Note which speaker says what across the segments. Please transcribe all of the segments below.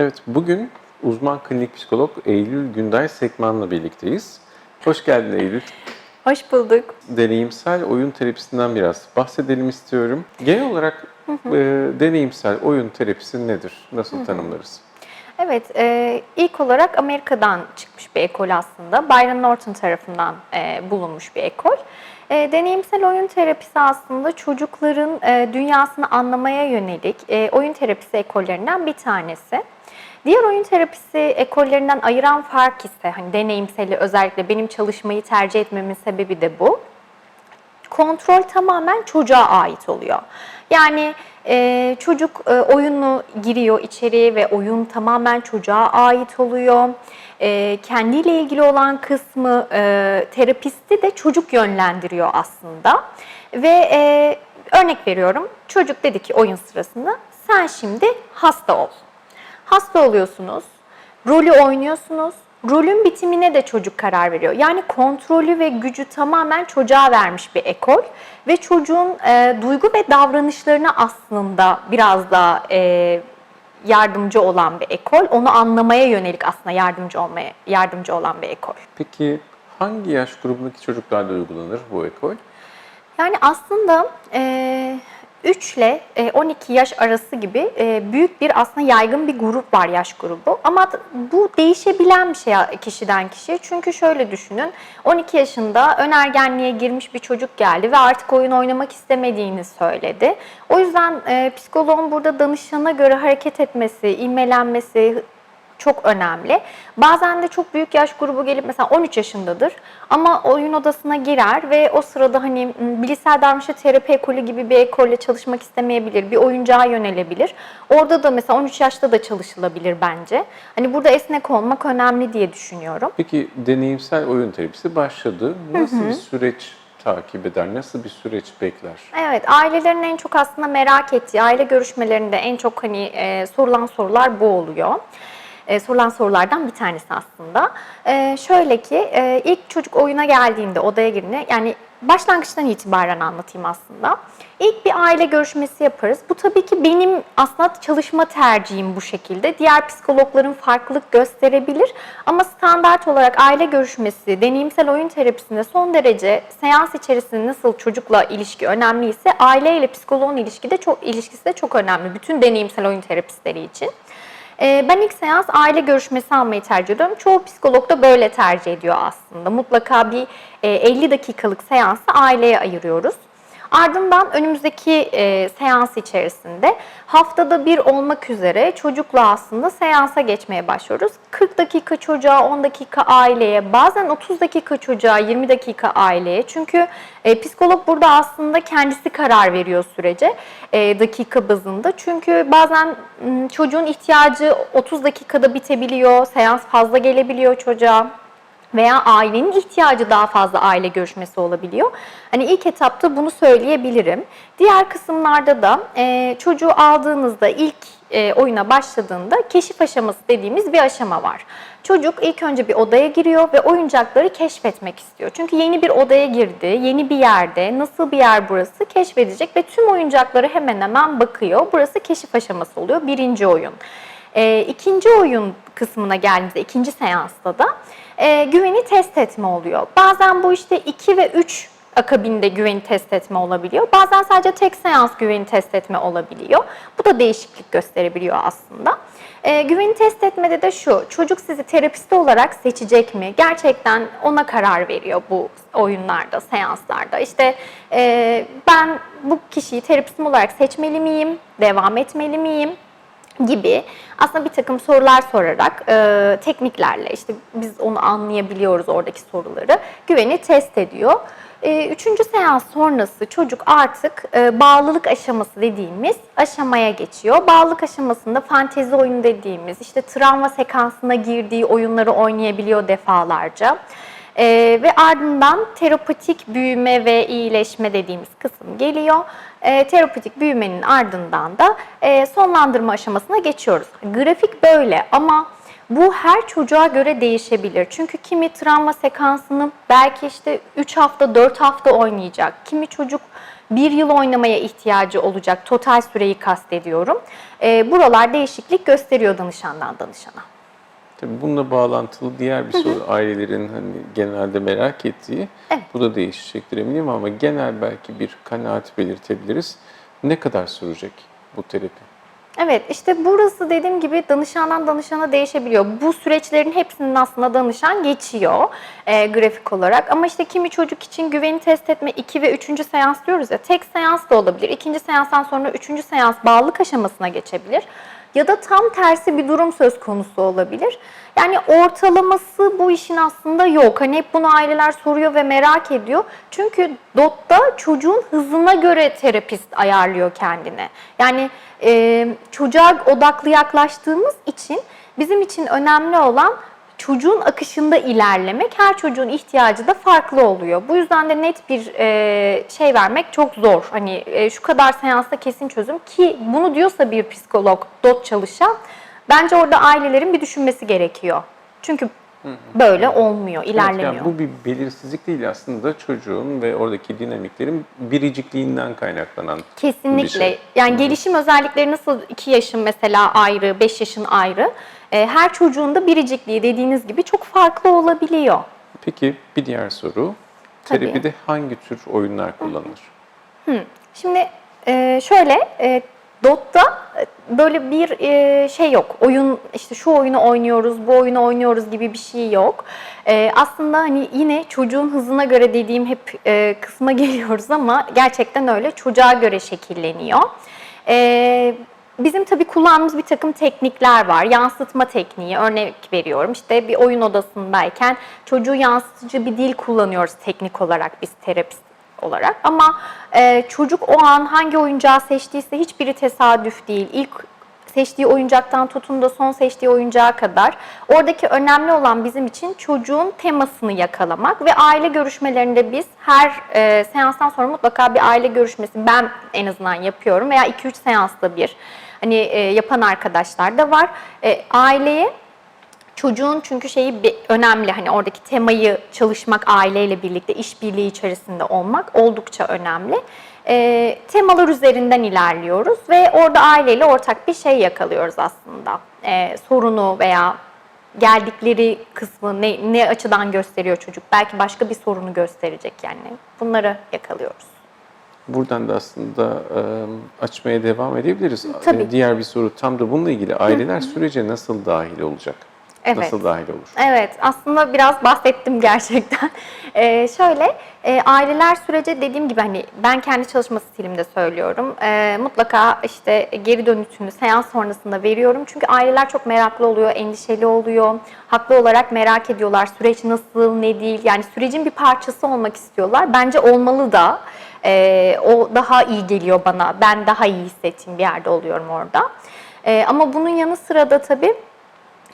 Speaker 1: Evet, bugün uzman klinik psikolog Eylül Günday Sekman'la birlikteyiz. Hoş geldin Eylül.
Speaker 2: Hoş bulduk.
Speaker 1: Deneyimsel oyun terapisinden biraz bahsedelim istiyorum. Genel olarak e, deneyimsel oyun terapisi nedir? Nasıl tanımlarız?
Speaker 2: Evet, e, ilk olarak Amerika'dan çıkmış bir ekol aslında. Byron Norton tarafından e, bulunmuş bir ekol. E, deneyimsel oyun terapisi aslında çocukların e, dünyasını anlamaya yönelik e, oyun terapisi ekollerinden bir tanesi. Diğer oyun terapisi ekollerinden ayıran fark ise hani deneyimseli özellikle benim çalışmayı tercih etmemin sebebi de bu. Kontrol tamamen çocuğa ait oluyor. Yani e, çocuk e, oyunu giriyor içeriye ve oyun tamamen çocuğa ait oluyor. E, kendiyle ilgili olan kısmı e, terapisti de çocuk yönlendiriyor aslında. Ve e, örnek veriyorum çocuk dedi ki oyun sırasında sen şimdi hasta ol. Hasta oluyorsunuz, rolü oynuyorsunuz. Rolün bitimine de çocuk karar veriyor. Yani kontrolü ve gücü tamamen çocuğa vermiş bir ekol ve çocuğun e, duygu ve davranışlarına aslında biraz da e, yardımcı olan bir ekol. Onu anlamaya yönelik aslında yardımcı olmaya yardımcı olan bir ekol.
Speaker 1: Peki hangi yaş grubundaki çocuklarda uygulanır bu ekol?
Speaker 2: Yani aslında e, 3 ile e, 12 yaş arası gibi e, büyük bir aslında yaygın bir grup var yaş grubu. Ama bu değişebilen bir şey kişiden kişiye. Çünkü şöyle düşünün 12 yaşında önergenliğe girmiş bir çocuk geldi ve artık oyun oynamak istemediğini söyledi. O yüzden e, psikoloğun burada danışana göre hareket etmesi, ilmelenmesi, çok önemli. Bazen de çok büyük yaş grubu gelip mesela 13 yaşındadır ama oyun odasına girer ve o sırada hani bilişsel davranışçı terapi ekolü gibi bir ekolle çalışmak istemeyebilir. Bir oyuncağa yönelebilir. Orada da mesela 13 yaşta da çalışılabilir bence. Hani burada esnek olmak önemli diye düşünüyorum.
Speaker 1: Peki deneyimsel oyun terapisi başladı. Nasıl bir süreç takip eder? Nasıl bir süreç bekler?
Speaker 2: Evet, ailelerin en çok aslında merak ettiği, aile görüşmelerinde en çok hani e, sorulan sorular bu oluyor. E, sorulan sorulardan bir tanesi aslında. E, şöyle ki, e, ilk çocuk oyuna geldiğinde, odaya girdiğinde, yani başlangıçtan itibaren anlatayım aslında. İlk bir aile görüşmesi yaparız. Bu tabii ki benim aslında çalışma tercihim bu şekilde. Diğer psikologların farklılık gösterebilir. Ama standart olarak aile görüşmesi, deneyimsel oyun terapisinde son derece seans içerisinde nasıl çocukla ilişki önemliyse aile ile psikoloğun ilişki de çok, ilişkisi de çok önemli. Bütün deneyimsel oyun terapistleri için. Ee, Ben ilk seans aile görüşmesi almayı tercih ediyorum. Çoğu psikolog da böyle tercih ediyor aslında. Mutlaka bir e, 50 dakikalık seansı aileye ayırıyoruz. Ardından önümüzdeki e, seans içerisinde haftada bir olmak üzere çocukla aslında seansa geçmeye başlıyoruz. 40 dakika çocuğa, 10 dakika aileye, bazen 30 dakika çocuğa, 20 dakika aileye. Çünkü e, psikolog burada aslında kendisi karar veriyor sürece e, dakika bazında. Çünkü bazen çocuğun ihtiyacı 30 dakikada bitebiliyor, seans fazla gelebiliyor çocuğa veya ailenin ihtiyacı daha fazla aile görüşmesi olabiliyor. Hani ilk etapta bunu söyleyebilirim. Diğer kısımlarda da e, çocuğu aldığınızda ilk e, oyuna başladığında keşif aşaması dediğimiz bir aşama var. Çocuk ilk önce bir odaya giriyor ve oyuncakları keşfetmek istiyor. Çünkü yeni bir odaya girdi, yeni bir yerde, nasıl bir yer burası keşfedecek ve tüm oyuncakları hemen hemen bakıyor. Burası keşif aşaması oluyor, birinci oyun. E, ikinci oyun kısmına geldiğimizde, ikinci seansta da e, güveni test etme oluyor. Bazen bu işte 2 ve 3 akabinde güveni test etme olabiliyor. Bazen sadece tek seans güveni test etme olabiliyor. Bu da değişiklik gösterebiliyor aslında. E, güveni test etmede de şu, çocuk sizi terapist olarak seçecek mi? Gerçekten ona karar veriyor bu oyunlarda, seanslarda. İşte e, ben bu kişiyi terapistim olarak seçmeli miyim? Devam etmeli miyim? Gibi aslında bir takım sorular sorarak e, tekniklerle işte biz onu anlayabiliyoruz oradaki soruları güveni test ediyor. E, üçüncü seans sonrası çocuk artık e, bağlılık aşaması dediğimiz aşamaya geçiyor. Bağlılık aşamasında fantezi oyunu dediğimiz işte travma sekansına girdiği oyunları oynayabiliyor defalarca. Ee, ve ardından terapatik büyüme ve iyileşme dediğimiz kısım geliyor. Ee, terapatik büyümenin ardından da e, sonlandırma aşamasına geçiyoruz. Grafik böyle ama bu her çocuğa göre değişebilir. Çünkü kimi travma sekansını belki işte 3 hafta, 4 hafta oynayacak. Kimi çocuk bir yıl oynamaya ihtiyacı olacak total süreyi kastediyorum. E, buralar değişiklik gösteriyor danışandan danışana.
Speaker 1: Tabii bununla bağlantılı diğer bir soru ailelerin hani genelde merak ettiği.
Speaker 2: Evet.
Speaker 1: Bu da değişecektir eminim ama genel belki bir kanaat belirtebiliriz. Ne kadar sürecek bu terapi?
Speaker 2: Evet işte burası dediğim gibi danışandan danışana değişebiliyor. Bu süreçlerin hepsinin aslında danışan geçiyor e, grafik olarak. Ama işte kimi çocuk için güveni test etme 2 ve 3. seans diyoruz ya tek seans da olabilir. İkinci seanstan sonra 3. seans bağlılık aşamasına geçebilir. Ya da tam tersi bir durum söz konusu olabilir. Yani ortalaması bu işin aslında yok. Hani hep bunu aileler soruyor ve merak ediyor. Çünkü DOT'ta çocuğun hızına göre terapist ayarlıyor kendine. Yani e, çocuğa odaklı yaklaştığımız için bizim için önemli olan çocuğun akışında ilerlemek. Her çocuğun ihtiyacı da farklı oluyor. Bu yüzden de net bir e, şey vermek çok zor. Hani e, şu kadar seansta kesin çözüm ki bunu diyorsa bir psikolog, DOT çalışan bence orada ailelerin bir düşünmesi gerekiyor. Çünkü böyle olmuyor,
Speaker 1: Evet,
Speaker 2: ilerlemiyor.
Speaker 1: yani bu bir belirsizlik değil aslında çocuğun ve oradaki dinamiklerin biricikliğinden kaynaklanan bir
Speaker 2: Kesinlikle.
Speaker 1: şey.
Speaker 2: Yani gelişim özellikleri nasıl 2 yaşın mesela ayrı, 5 yaşın ayrı. E, her çocuğun da biricikliği dediğiniz gibi çok farklı olabiliyor.
Speaker 1: Peki bir diğer soru.
Speaker 2: Tabii.
Speaker 1: Terapide hangi tür oyunlar kullanılır?
Speaker 2: Şimdi e, şöyle e, DOT'ta böyle bir şey yok. Oyun işte şu oyunu oynuyoruz, bu oyunu oynuyoruz gibi bir şey yok. Aslında hani yine çocuğun hızına göre dediğim hep kısma geliyoruz ama gerçekten öyle çocuğa göre şekilleniyor. Bizim tabii kullandığımız bir takım teknikler var. Yansıtma tekniği, örnek veriyorum. İşte bir oyun odasındayken çocuğu yansıtıcı bir dil kullanıyoruz teknik olarak biz terapist olarak. Ama e, çocuk o an hangi oyuncağı seçtiyse hiçbiri tesadüf değil. İlk seçtiği oyuncaktan tutun da son seçtiği oyuncağa kadar oradaki önemli olan bizim için çocuğun temasını yakalamak ve aile görüşmelerinde biz her e, seanstan sonra mutlaka bir aile görüşmesi ben en azından yapıyorum veya 2-3 seansta bir hani e, yapan arkadaşlar da var. E, aileye Çocuğun çünkü şeyi bir- önemli hani oradaki temayı çalışmak aileyle birlikte işbirliği içerisinde olmak oldukça önemli. Ee, temalar üzerinden ilerliyoruz ve orada aileyle ortak bir şey yakalıyoruz aslında. Ee, sorunu veya geldikleri kısmı ne, ne açıdan gösteriyor çocuk belki başka bir sorunu gösterecek yani bunları yakalıyoruz.
Speaker 1: Buradan da aslında e, açmaya devam edebiliriz.
Speaker 2: Tabii.
Speaker 1: E, Diğer bir soru tam da bununla ilgili. Aileler sürece nasıl dahil olacak?
Speaker 2: Evet.
Speaker 1: Nasıl dahil olur?
Speaker 2: Evet, aslında biraz bahsettim gerçekten. Ee, şöyle, e, aileler sürece dediğim gibi hani ben kendi çalışma stilimde söylüyorum. Ee, mutlaka işte geri dönütünü seans sonrasında veriyorum. Çünkü aileler çok meraklı oluyor, endişeli oluyor. Haklı olarak merak ediyorlar süreç nasıl, ne değil. Yani sürecin bir parçası olmak istiyorlar. Bence olmalı da. Ee, o daha iyi geliyor bana. Ben daha iyi hissettiğim bir yerde oluyorum orada. Ee, ama bunun yanı sıra da tabii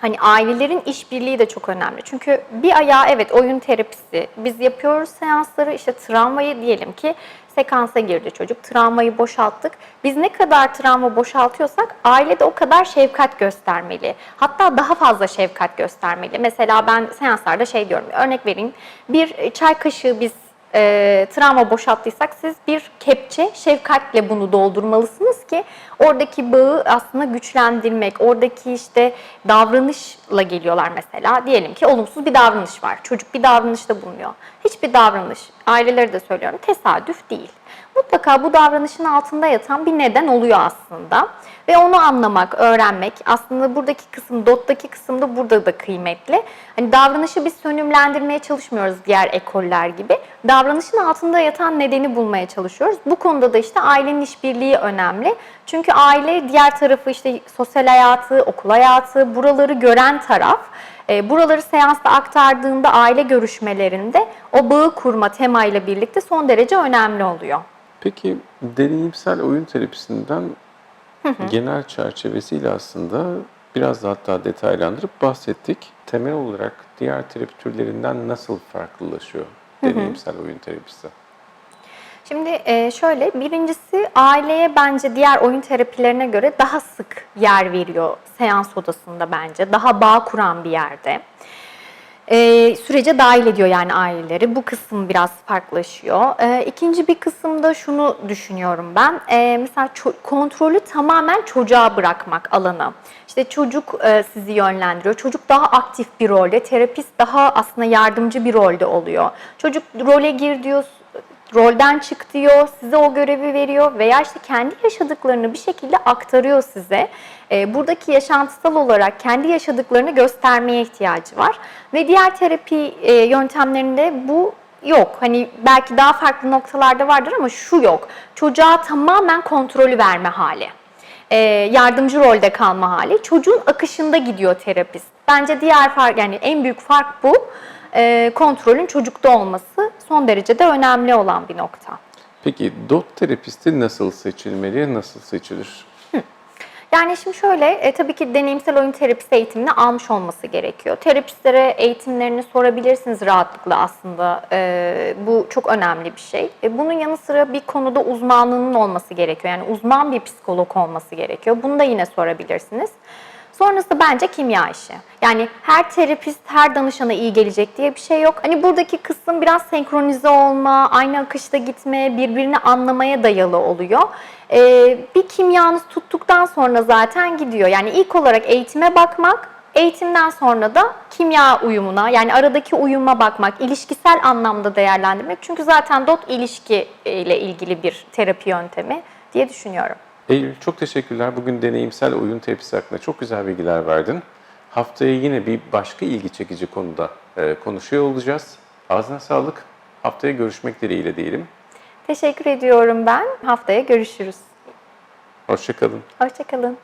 Speaker 2: Hani ailelerin işbirliği de çok önemli. Çünkü bir ayağı evet oyun terapisi. Biz yapıyoruz seansları işte travmayı diyelim ki sekansa girdi çocuk. Travmayı boşalttık. Biz ne kadar travma boşaltıyorsak aile de o kadar şefkat göstermeli. Hatta daha fazla şefkat göstermeli. Mesela ben seanslarda şey diyorum. Örnek vereyim. Bir çay kaşığı biz e, travma boşalttıysak siz bir kepçe şefkatle bunu doldurmalısınız ki oradaki bağı aslında güçlendirmek, oradaki işte davranışla geliyorlar mesela. Diyelim ki olumsuz bir davranış var. Çocuk bir davranışta bulunuyor. Hiçbir davranış, aileleri de söylüyorum, tesadüf değil. Mutlaka bu davranışın altında yatan bir neden oluyor aslında. Ve onu anlamak, öğrenmek aslında buradaki kısım, DOT'taki kısım da burada da kıymetli. Hani davranışı biz sönümlendirmeye çalışmıyoruz diğer ekoller gibi. Davranışın altında yatan nedeni bulmaya çalışıyoruz. Bu konuda da işte ailenin işbirliği önemli. Çünkü aile diğer tarafı işte sosyal hayatı, okul hayatı, buraları gören taraf. E, Buraları seansta aktardığında aile görüşmelerinde o bağı kurma temayla birlikte son derece önemli oluyor.
Speaker 1: Peki deneyimsel oyun terapisinden genel çerçevesiyle aslında biraz da hatta detaylandırıp bahsettik. Temel olarak diğer terapi türlerinden nasıl farklılaşıyor deneyimsel oyun terapisi?
Speaker 2: Şimdi e, şöyle birincisi aileye bence diğer oyun terapilerine göre daha sık yer veriyor seans odasında bence. Daha bağ kuran bir yerde. E, sürece dahil ediyor yani aileleri. Bu kısım biraz farklılaşıyor. E, ikinci bir kısımda şunu düşünüyorum ben. E, mesela kontrolü tamamen çocuğa bırakmak alanı. İşte çocuk e, sizi yönlendiriyor. Çocuk daha aktif bir rolde, terapist daha aslında yardımcı bir rolde oluyor. Çocuk role gir diyor, rolden çık diyor, size o görevi veriyor veya işte kendi yaşadıklarını bir şekilde aktarıyor size. Ee, buradaki yaşantısal olarak kendi yaşadıklarını göstermeye ihtiyacı var. Ve diğer terapi e, yöntemlerinde bu yok. Hani belki daha farklı noktalarda vardır ama şu yok. Çocuğa tamamen kontrolü verme hali. Ee, yardımcı rolde kalma hali. Çocuğun akışında gidiyor terapist. Bence diğer fark yani en büyük fark bu. Ee, kontrolün çocukta olması son derece de önemli olan bir nokta.
Speaker 1: Peki dot terapisti nasıl seçilmeli, nasıl seçilir?
Speaker 2: Yani şimdi şöyle, e, tabii ki deneyimsel oyun terapisi eğitimini almış olması gerekiyor. Terapistlere eğitimlerini sorabilirsiniz rahatlıkla aslında. E, bu çok önemli bir şey. E, bunun yanı sıra bir konuda uzmanlığının olması gerekiyor. Yani uzman bir psikolog olması gerekiyor. Bunu da yine sorabilirsiniz. Sonrası bence kimya işi. Yani her terapist her danışana iyi gelecek diye bir şey yok. Hani buradaki kısım biraz senkronize olma, aynı akışta gitme, birbirini anlamaya dayalı oluyor. Ee, bir kimyanız tuttuktan sonra zaten gidiyor. Yani ilk olarak eğitime bakmak, eğitimden sonra da kimya uyumuna yani aradaki uyuma bakmak, ilişkisel anlamda değerlendirmek. Çünkü zaten DOT ilişki ile ilgili bir terapi yöntemi diye düşünüyorum.
Speaker 1: Eylül çok teşekkürler. Bugün deneyimsel oyun terapisi hakkında çok güzel bilgiler verdin. Haftaya yine bir başka ilgi çekici konuda e, konuşuyor olacağız. Ağzına sağlık. Haftaya görüşmek dileğiyle diyelim.
Speaker 2: Teşekkür ediyorum ben. Haftaya görüşürüz.
Speaker 1: Hoşçakalın.
Speaker 2: Hoşçakalın.